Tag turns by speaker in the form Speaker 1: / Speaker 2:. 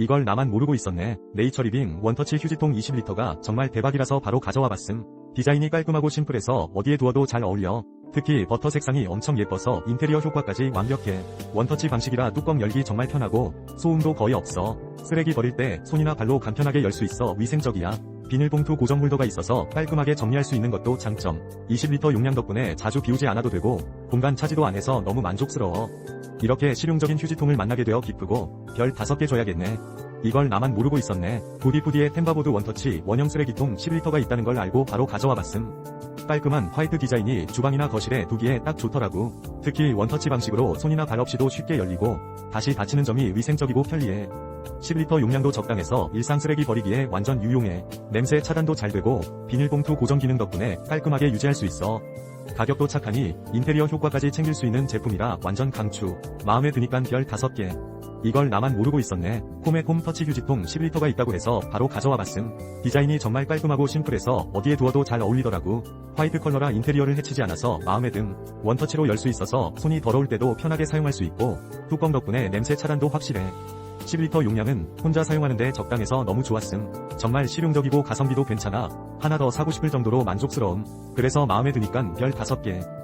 Speaker 1: 이걸 나만 모르고 있었네. 네이처리빙 원터치 휴지통 20리터가 정말 대박이라서 바로 가져와 봤음. 디자인이 깔끔하고 심플해서 어디에 두어도 잘 어울려. 특히 버터 색상이 엄청 예뻐서 인테리어 효과까지 완벽해. 원터치 방식이라 뚜껑 열기 정말 편하고 소음도 거의 없어. 쓰레기 버릴 때 손이나 발로 간편하게 열 수 있어 위생적이야. 비닐봉투 고정 홀더가 있어서 깔끔하게 정리할 수 있는 것도 장점. 20리터 용량 덕분에 자주 비우지 않아도 되고 공간 차지도 안 해서 너무 만족스러워. 이렇게 실용적인 휴지통을 만나게 되어 기쁘고 별 5개 줘야겠네. 이걸 나만 모르고 있었네. 부디부디의 템바보드 원터치 원형 쓰레기통 10리터가 있다는 걸 알고 바로 가져와 봤음. 깔끔한 화이트 디자인이 주방이나 거실에 두기에 딱 좋더라고. 특히 원터치 방식으로 손이나 발 없이도 쉽게 열리고 다시 닫히는 점이 위생적이고 편리해. 10리터 용량도 적당해서 일상 쓰레기 버리기에 완전 유용해. 냄새 차단도 잘 되고 비닐봉투 고정 기능 덕분에 깔끔하게 유지할 수 있어. 가격도 착하니 인테리어 효과까지 챙길 수 있는 제품이라 완전 강추. 마음에 드니깐 별 5개. 이걸 나만 모르고 있었네. 홈의 홈 터치 휴지통 10리터가 있다고 해서 바로 가져와 봤음. 디자인이 정말 깔끔하고 심플해서 어디에 두어도 잘 어울리더라고. 화이트 컬러라 인테리어를 해치지 않아서 마음에 든. 원터치로 열 수 있어서 손이 더러울 때도 편하게 사용할 수 있고 뚜껑 덕분에 냄새 차단도 확실해. 10리터 용량은 혼자 사용하는데 적당해서 너무 좋았음. 정말 실용적이고 가성비도 괜찮아. 하나 더 사고 싶을 정도로 만족스러움. 그래서 마음에 드니깐 별 5개.